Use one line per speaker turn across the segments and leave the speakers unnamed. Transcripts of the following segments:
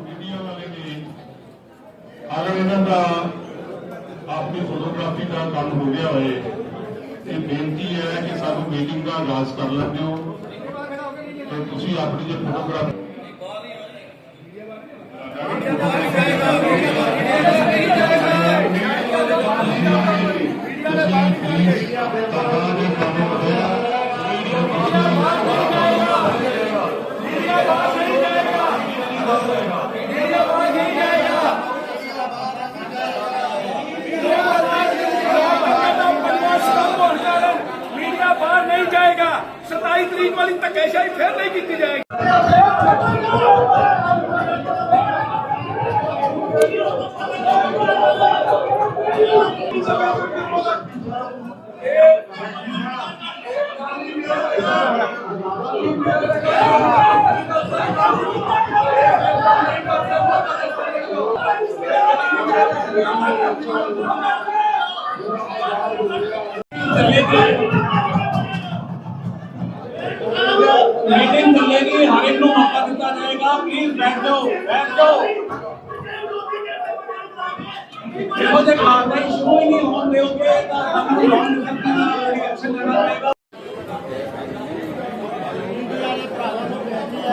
Media ਵਾਲੇ ਨੇ ਅਗਰ ਇਹਨਾਂ ਦਾ ਆਪਣੀ ਫੋਟੋਗ੍ਰਾਫੀ ਦਾ ਕੰਮ ਹੋ ਗਿਆ ਹੋਏ ਇਹ ਬੇਨਤੀ ਹੈ ਕਿ ਸਾਨੂੰ ਮੀਟਿੰਗ ਦਾ ਆਗਾਜ਼ ਕਰ ਲੈਂਦੇ ਹੋ। ਤੇ ਤੁਸੀਂ ਆਪਣੀ ਜੇ ਫੋਟੋਗ੍ਰਾਫੀ
ਮੀਡੀਆ ਬਾਹਰ ਨਹੀਂ ਜਾਏਗਾ 27 ਤਰੀਕ ਵਾਲੀ ਧੱਕੇਸ਼ਾਹੀ
ਲਾਈਟਿੰਗ ਮਿਲੇਗੀ ਹਰ ਇੱਕ ਨੂੰ ਮੌਕਾ ਦਿੱਤਾ ਜਾਏਗਾ ਪਲੀਜ਼ ਬੈਠ ਜਾਓ ਬੈਠ ਜਾਓ ਜਦੋਂ ਜੇ ਖਾਤਾ ਹੀ ਸ਼ੁਰੂ ਹੀ ਨਹੀਂ ਹੋਣ ਦੇਓਗੇ ਤਾਂ ਤੁਹਾਨੂੰ ਲੋਨ ਨਿਕਲਣਾ ਰਿਐਕਸ਼ਨ ਲੈਣਾ ਪਏਗਾ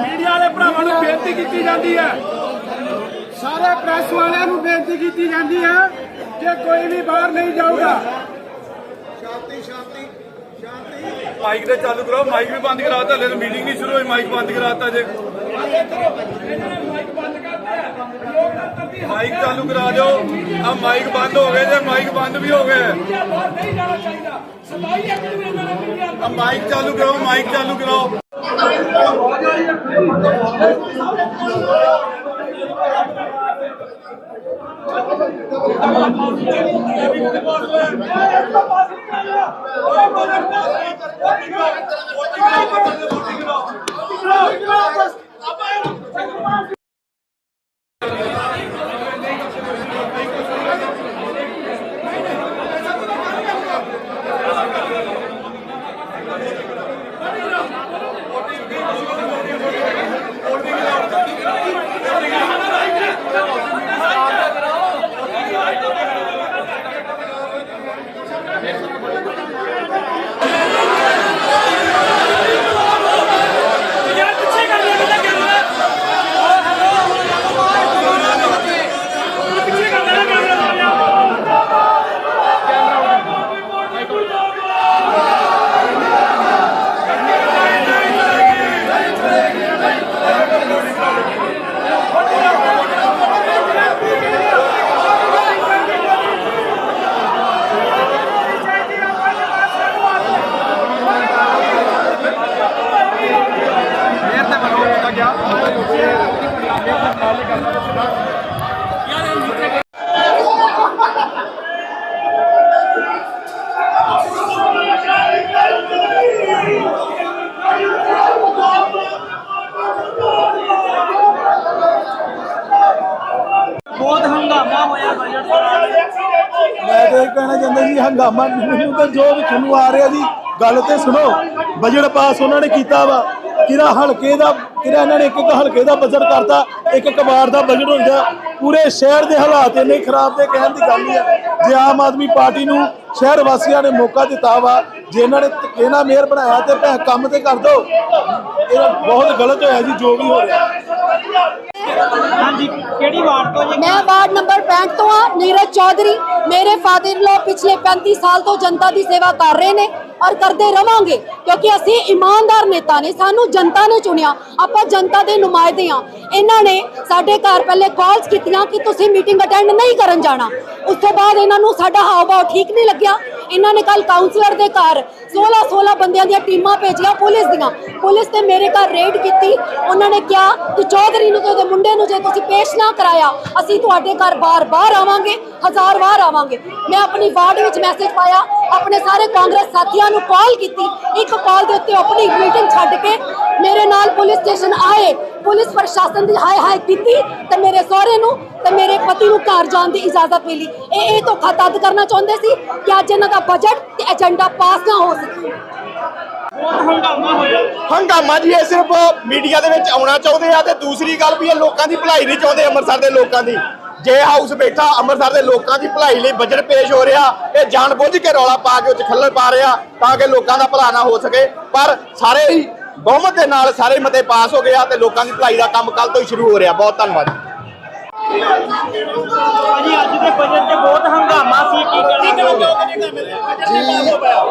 ਮੀਡੀਆ ਵਾਲੇ ਭਰਾਵਾਂ ਨੂੰ ਬੇਨਤੀ ਕੀਤੀ ਜਾਂਦੀ ਹੈ। ਸਾਰੇ ਪ੍ਰੈਸ ਵਾਲਿਆਂ ਨੂੰ ਬੇਨਤੀ ਕੀਤੀ ਜਾਂਦੀ ਹੈ ਕਿ ਕੋਈ ਵੀ ਬਾਹਰ ਨਹੀਂ ਜਾਊਗਾ। ਮਾਈਕ ਤੇ ਚਾਲੂ ਕਰਾਓ ਮਾਈਕ ਵੀ ਬੰਦ ਕਰਾਤਾ ਹਲੇ ਮੀਟਿੰਗ ਨਹੀਂ ਸ਼ੁਰੂ ਹੋਈ ਮਾਈਕ ਬੰਦ ਕਰਾਤਾ ਜੇ। ਮਾਈਕ ਚਾਲੂ ਕਰਾ ਦਿਓ। ਆ ਮਾਈਕ ਬੰਦ ਹੋ ਗਏ ਜੇ ਮਾਈਕ ਬੰਦ ਵੀ ਹੋ ਗਏ।
ਨਹੀਂ ਜਾਣਾ ਚਾਹੀਦਾ ਸਤਾਈ ਏਕੜ ਵੀ ਇਹਨਾਂ ਨੇ ਮੀਡੀਆ
ਆ ਮਾਈਕ ਚਾਲੂ ਕਰਾਓ ਮਾਈਕ ਚਾਲੂ ਕਰਾਓ।
Everybody positive. Everybody positive.
ਮੈਂ ਤੇ ਇਹ ਕਹਿਣਾ ਚਾਹੁੰਦਾ ਜੀ ਹੰਗਾਮਾ ਮੈਨੂੰ ਤਾਂ ਜੋ ਵੀ ਤੁਹਾਨੂੰ ਆ ਰਿਹਾ ਜੀ ਗੱਲ ਤੇ ਸੁਣੋ। ਬਜਟ ਪਾਸ ਉਹਨਾਂ ਨੇ ਕੀਤਾ ਵਾ। ਕਿਹੜਾ ਹਲਕੇ ਦਾ ਕਿਹੜਾ ਇਹਨਾਂ ਨੇ ਇੱਕ ਇੱਕ ਹਲਕੇ ਦਾ ਬਜਟ ਕਰਤਾ ਇੱਕ ਇੱਕ ਵਾਰ ਦਾ ਬਜਟ ਹੁੰਦਾ ਪੂਰੇ ਸ਼ਹਿਰ ਦੇ ਹਾਲਾਤ ਇੰਨੇ ਖਰਾਬ ਦੇ ਕਹਿਣ ਦੀ ਗੱਲ ਨਹੀਂ ਹੈ। ਜੇ ਆਮ ਆਦਮੀ ਪਾਰਟੀ ਨੂੰ ਸ਼ਹਿਰ ਵਾਸੀਆਂ ਨੇ ਮੌਕਾ ਦਿੱਤਾ ਵਾ ਜੇ ਇਹਨਾਂ ਨੇ ਨਾਲ ਮੇਅਰ ਬਣਾਇਆ ਤੇ ਭੈ ਕੰਮ ਤੇ ਕਰ ਦੋ ਇਹ ਬਹੁਤ ਗਲਤ ਹੋਇਆ ਜੀ ਜੋ ਵੀ ਹੋ ਰਿਹਾ।
ਹਾਂਜੀ ਕਿਹੜੀ ਵਾਰਡ ਤੋਂ ਜੀ?
ਮੈਂ ਨੰਬਰ 65 ਤੋਂ ਆ, ਨੀਰਜ ਚੌਧਰੀ ਮੇਰੇ ਫਾਦਰ ਲੋ ਪਿਛਲੇ 35 ਸਾਲ ਤੋਂ ਜਨਤਾ ਦੀ ਸੇਵਾ ਕਰ ਰਹੇ ਨੇ। ਔਰ ਕਰਦੇ ਰਵਾਂਗੇ, ਕਿਉਂਕਿ ਅਸੀਂ ਇਮਾਨਦਾਰ ਨੇਤਾ ਨੇ, ਸਾਨੂੰ ਜਨਤਾ ਨੇ ਚੁਣਿਆ, ਆਪਾਂ ਜਨਤਾ ਦੇ ਨੁਮਾਇੰਦੇ ਆ ਇਹਨਾਂ ਨੇ ਸਾਡੇ ਘਰ ਪਹਿਲੇ ਕਾਲਸ ਕੀਤੀਆਂ ਕਿ ਤੁਸੀਂ ਮੀਟਿੰਗ ਅਟੈਂਡ ਨਹੀਂ ਕਰਨ ਜਾਣਾ। ਉਸ ਤੋਂ ਬਾਅਦ ਇਹਨਾਂ ਨੂੰ ਸਾਡਾ ਹਾਵ ਭਾਵ ਠੀਕ ਨਹੀਂ ਲੱਗਿਆ। ਇਹਨਾਂ ਨੇ ਕੱਲ ਕਾਉਂਸਲਰ ਦੇ ਘਰ 16 16 ਬੰਦਿਆਂ ਦੀਆਂ ਟੀਮਾਂ ਭੇਜੀਆਂ ਪੁਲਿਸ ਦੀਆਂ। ਪੁਲਿਸ ਨੇ ਮੇਰੇ ਘਰ ਰੇਡ ਕੀਤੀ। ਉਹਨਾਂ ਨੇ ਕਿਹਾ ਕਿ ਚੌਧਰੀ ਨੂੰ ਤੇ ਉਹਦੇ ਮੁੰਡੇ ਨੂੰ ਜੇ ਤੁਸੀਂ ਪੇਸ਼ ਨਾ ਕਰਾਇਆ, ਅਸੀਂ ਤੁਹਾਡੇ ਘਰ ਬਾਰ-ਬਾਰ ਆਵਾਂਗੇ। ਹਜ਼ਾਰ ਵਾਰ ਆਵਾਂਗੇ। ਮੈਂ ਆਪਣੀ ਵਾਰਡ ਵਿੱਚ ਮੈਸੇਜ ਪਾਇਆ, ਆਪਣੇ ਸਾਰੇ ਕਾਂਗਰਸ ਸਾਥੀਆਂ ਨੂੰ ਕਾਲ ਕੀਤੀ। ਇੱਕ ਕਾਲ ਦੇ ਉੱਤੇ ਆਪਣੀ ਮੀਟਿੰਗ ਛੱਡ ਕੇ ਮੇਰੇ ਨਾਲ ਪੁਲਿਸ ਸਟੇਸ਼ਨ ਆਏ। ਪੁਲਿਸ ਪ੍ਰਸ਼ਾਸਨ ਦੀ ਹਾਏ ਹਾਏ ਕੀਤੀ ਤੇ ਮੇਰੇ ਸਹੁਰੇ ਨੂੰ ਤੇ ਮੇਰੇ ਪਤੀ ਨੂੰ ਘਰ ਜਾਣ ਦੀ ਇਜਾਜ਼ਤ ਮਿਲੀ। ਇਹ ਇਹ ਧੋਖਾ ਤਦ ਕਰਨਾ ਚਾਹੁੰਦੇ ਸੀ ਕਿ ਅੱਜ ਇਹਨਾਂ ਦਾ ਬਜਟ ਤੇ ਏਜੰਡਾ ਪਾਸ ਨਾ ਹੋ ਸਕੇ।
ਹੰਗਾਮਾ ਜੀ, ਇਹ ਸਿਰਫ ਮੀਡੀਆ ਦੇ ਵਿੱਚ ਆਉਣਾ ਚਾਹੁੰਦੇ ਆ ਤੇ ਦੂਸਰੀ ਗੱਲ ਵੀ ਇਹ ਲੋਕਾਂ ਦੀ ਭਲਾਈ ਨਹੀਂ ਚਾਹੁੰਦੇ ਅੰਮ੍ਰਿਤਸਰ ਦੇ ਲੋਕਾਂ ਦੀ। ਜੇ ਹਾਊਸ ਬੈਠਾ ਅੰਮ੍ਰਿਤਸਰ ਦੇ ਲੋਕਾਂ ਦੀ ਭਲਾਈ ਲਈ ਬਜਟ ਪੇਸ਼ ਹੋ ਰਿਹਾ ਇਹ ਜਾਣਬੁੱਝ ਕੇ ਰੌਲਾ ਪਾ ਕੇ ਉੱਚ ਖੱਲਲ ਪਾ ਰਿਹਾ ਤਾਂ ਕਿ ਲੋਕਾਂ ਦਾ ਭਲਾ ਨਾ ਹੋ ਸਕੇ। ਪਰ ਸਾਰੇ ਹੀ ਬਹੁਮਤ ਦੇ ਨਾਲ ਸਾਰੇ ਮਤੇ ਪਾਸ ਹੋ ਗਿਆ ਤੇ ਲੋਕਾਂ ਦੀ ਭਲਾਈ ਦਾ ਕੰਮ ਕੱਲ ਤੋਂ ਹੀ ਸ਼ੁਰੂ ਹੋ ਰਿਹਾ। ਬਹੁਤ ਧੰਨਵਾਦ
ਭਾਜੀ ਅੱਜ ਦੇ ਬਜਟ 'ਚ ਬਹੁਤ ਹੰਗਾਮਾ ਸੀ ਕੀ ਕਹਿਣਾ ਚਾਹੋਗੇ?
ਜੀ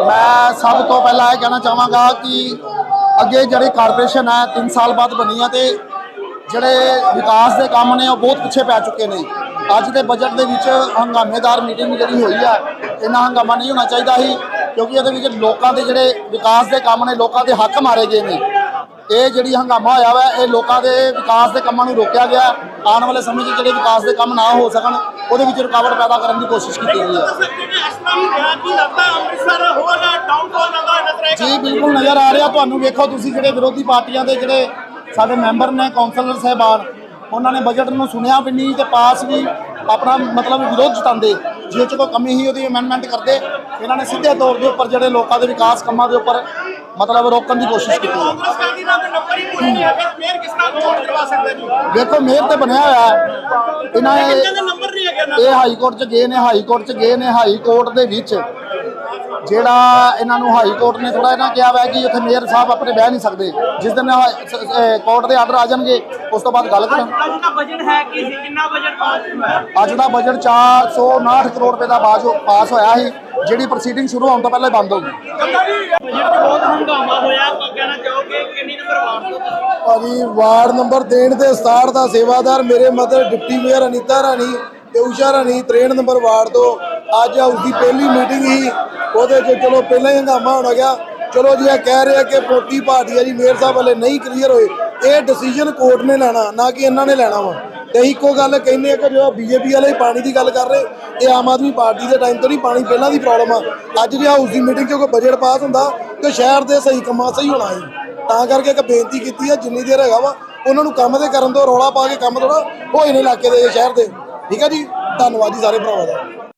ਮੈਂ ਸਭ ਤੋਂ ਪਹਿਲਾਂ ਇਹ ਕਹਿਣਾ ਚਾਹਾਂਗਾ ਕਿ ਅੱਗੇ ਜਿਹੜੀ ਕਾਰਪੋਰੇਸ਼ਨ ਹੈ 3 ਸਾਲ ਬਾਅਦ ਬਣੀ ਹੈ ਤੇ ਜਿਹੜੇ ਵਿਕਾਸ ਦੇ ਕੰਮ ਨੇ ਉਹ ਬਹੁਤ ਪਿੱਛੇ ਪੈ ਚੁੱਕੇ ਨੇ। ਅੱਜ ਦੇ ਬਜਟ ਦੇ ਵਿੱਚ ਹੰਗਾਮੇਦਾਰ ਮੀਟਿੰਗ ਜਿਹੜੀ ਹੋਈ ਆ, ਇੰਨਾ ਹੰਗਾਮਾ ਨਹੀਂ ਹੋਣਾ ਚਾਹੀਦਾ ਸੀ, ਕਿਉਂਕਿ ਇਹਦੇ ਵਿੱਚ ਲੋਕਾਂ ਦੇ ਜਿਹੜੇ ਵਿਕਾਸ ਦੇ ਕੰਮ ਨੇ, ਲੋਕਾਂ ਦੇ ਹੱਕ ਮਾਰੇ ਗਏ ਨੇ। ਇਹ ਜਿਹੜੀ ਹੰਗਾਮਾ ਹੋਇਆ ਵਾ, ਇਹ ਲੋਕਾਂ ਦੇ ਵਿਕਾਸ ਦੇ ਕੰਮਾਂ ਨੂੰ ਰੋਕਿਆ ਗਿਆ। ਆਉਣ ਵਾਲੇ ਸਮੇਂ 'ਚ ਜਿਹੜੇ ਵਿਕਾਸ ਦੇ ਕੰਮ ਨਾ ਹੋ ਸਕਣ, ਉਹਦੇ ਵਿੱਚ ਰੁਕਾਵਟ ਪੈਦਾ ਕਰਨ ਦੀ ਕੋਸ਼ਿਸ਼ ਕੀਤੀ ਗਈ ਹੈ ਜੀ, ਬਿਲਕੁਲ ਨਜ਼ਰ ਆ ਰਿਹਾ। ਤੁਹਾਨੂੰ ਵੇਖੋ, ਤੁਸੀਂ ਜਿਹੜੇ ਵਿਰੋਧੀ ਪਾਰਟੀਆਂ ਦੇ ਜਿਹੜੇ ਸਾਡੇ ਮੈਂਬਰ ਨੇ ਕੌਂਸਲਰ ਸਾਹਿਬਾਨ ਉਹਨਾਂ ਨੇ ਬਜਟ ਨੂੰ ਸੁਣਿਆ ਵੀ ਨਹੀਂ ਤੇ ਪਾਸ ਵੀ ਆਪਣਾ ਮਤਲਬ ਵਿਰੋਧ ਜਤਾਉਂਦੇ। ਜੇ ਚ ਕੋਈ ਕਮੀ ਹੀ ਉਹਦੀ ਅਮੈਂਡਮੈਂਟ ਕਰਦੇ। ਇਹਨਾਂ ਨੇ ਸਿੱਧੇ ਤੌਰ ਦੇ ਉੱਪਰ ਜਿਹੜੇ ਲੋਕਾਂ ਦੇ ਵਿਕਾਸ ਕੰਮਾਂ ਦੇ ਉੱਪਰ ਮਤਲਬ ਰੋਕਣ ਦੀ ਕੋਸ਼ਿਸ਼ ਕੀਤੀ। ਹੈ ਦੇਖੋ ਮੇਅਰ ਤੇ ਬਣਿਆ ਹੋਇਆ ਇਹਨਾਂ ਇਹ ਹਾਈ ਕੋਰਟ ਚ ਗਏ ਨੇ ਹਾਈ ਕੋਰਟ ਚ ਗਏ ਨੇ ਹਾਈ ਕੋਰਟ ਦੇ ਵਿੱਚ। ਜਿਹੜਾ ਇਹਨਾਂ ਨੂੰ ਹਾਈ ਕੋਰਟ ਨੇ ਥੋੜਾ ਇਹਨਾਂ ਕਿਹਾ ਹੋਇਆ ਕਿ ਉੱਥੇ ਮੇਅਰ ਸਾਹਿਬ ਆਪਣੇ ਬਹਿ ਨਹੀਂ ਸਕਦੇ। ਜਿਸ ਦਿਨ ਕੋਰਟ ਦੇ ਆਰਡਰ ਆ ਜਾਣਗੇ ਉਸ ਤੋਂ ਬਾਅਦ ਗੱਲ ਕਰਾਂ
ਅੱਜ ਦਾ ਬਜਟ ਹੈ ਕੀ ਸੀ? ਕਿੰਨਾ ਬਜਟ ਪਾਸ ਹੋਇਆ?
ਅੱਜ ਦਾ ਬਜਟ 459 ਕਰੋੜ ਰੁਪਏ ਦਾ ਬਾਜ ਪਾਸ ਹੋਇਆ ਸੀ ਜਿਹੜੀ ਪ੍ਰੋਸੀਡਿੰਗ ਸ਼ੁਰੂ ਹੋਣ ਤੋਂ ਪਹਿਲਾਂ ਹੀ ਬੰਦ ਹੋ ਗਈ।
ਬਜਟ ਬਹੁਤ ਹੰਗਾਮਾ ਹੋਇਆ ਕੀ ਕਹਿਣਾ ਚਾਹੋਗੇ ਕਿੰਨੀ ਨੰਬਰ ਵਾਰਡ ਤੋਂ
ਭਾਜੀ ਵਾਰਡ ਨੰਬਰ ਦੇਣ ਦੇ 67 ਦਾ ਸੇਵਾਦਾਰ ਮੇਰੇ mother deputy mayor Anita Rani ਤੇ ਊਸ਼ਾ ਰਾਣੀ 63 ਨੰਬਰ ਵਾਰਡ ਤੋਂ ਅੱਜ ਦੀ ਪਹਿਲੀ ਮੀਟਿੰਗ ਸੀ। ਉਹਦੇ 'ਚ ਚਲੋ ਪਹਿਲਾਂ ਹੀ ਹੰਗਾਮਾ ਹੋਣਾ ਗਿਆ। ਚਲੋ ਜੀ, ਇਹ ਕਹਿ ਰਹੇ ਆ ਕਿ ਪੋਟੀ ਪਾਰਟੀ ਆ ਜੀ, ਮੇਅਰ ਸਾਹਿਬ ਵਾਲੇ ਨਹੀਂ ਕਲੀਅਰ ਹੋਏ। ਇਹ ਡਿਸੀਜਨ ਕੋਰਟ ਨੇ ਲੈਣਾ, ਨਾ ਕਿ ਇਹਨਾਂ ਨੇ ਲੈਣਾ ਵਾ। ਤੇ ਇੱਕੋ ਗੱਲ ਕਹਿੰਦੇ ਆ ਕਿ ਜੋ ਬੀਜੇਪੀ ਵਾਲੇ ਪਾਣੀ ਦੀ ਗੱਲ ਕਰ ਰਹੇ, ਇਹ ਆਮ ਆਦਮੀ ਪਾਰਟੀ ਦੇ ਟਾਈਮ ਤੋਂ ਨਹੀਂ, ਪਾਣੀ ਪਹਿਲਾਂ ਦੀ ਪ੍ਰੋਬਲਮ ਆ। ਅੱਜ ਜੇ ਹਾਊਸ ਦੀ ਮੀਟਿੰਗ 'ਚ ਕੋਈ ਬਜਟ ਪਾਸ ਹੁੰਦਾ, ਤੇ ਸ਼ਹਿਰ ਦੇ ਸਹੀ ਕੰਮਾਂ ਸਹੀ ਹੋਣਾ ਸੀ। ਤਾਂ ਕਰਕੇ ਇੱਕ ਬੇਨਤੀ ਕੀਤੀ ਹੈ ਜਿੰਨੀ ਦੇਰ ਹੈਗਾ ਵਾ, ਉਹਨਾਂ ਨੂੰ ਕੰਮ ਦੇ ਕਰਨ ਤੋਂ ਰੌਲਾ ਪਾ ਕੇ ਕੰਮ ਥੋੜਾ ਹੋਏ ਨੇ ਇਲਾਕੇ ਦੇ, ਸ਼ਹਿਰ ਦੇ। ਠੀਕ ਹੈ ਜੀ? ਧੰਨਵਾਦ ਜੀ ਸਾਰੇ ਭਰਾਵਾਂ ਦਾ।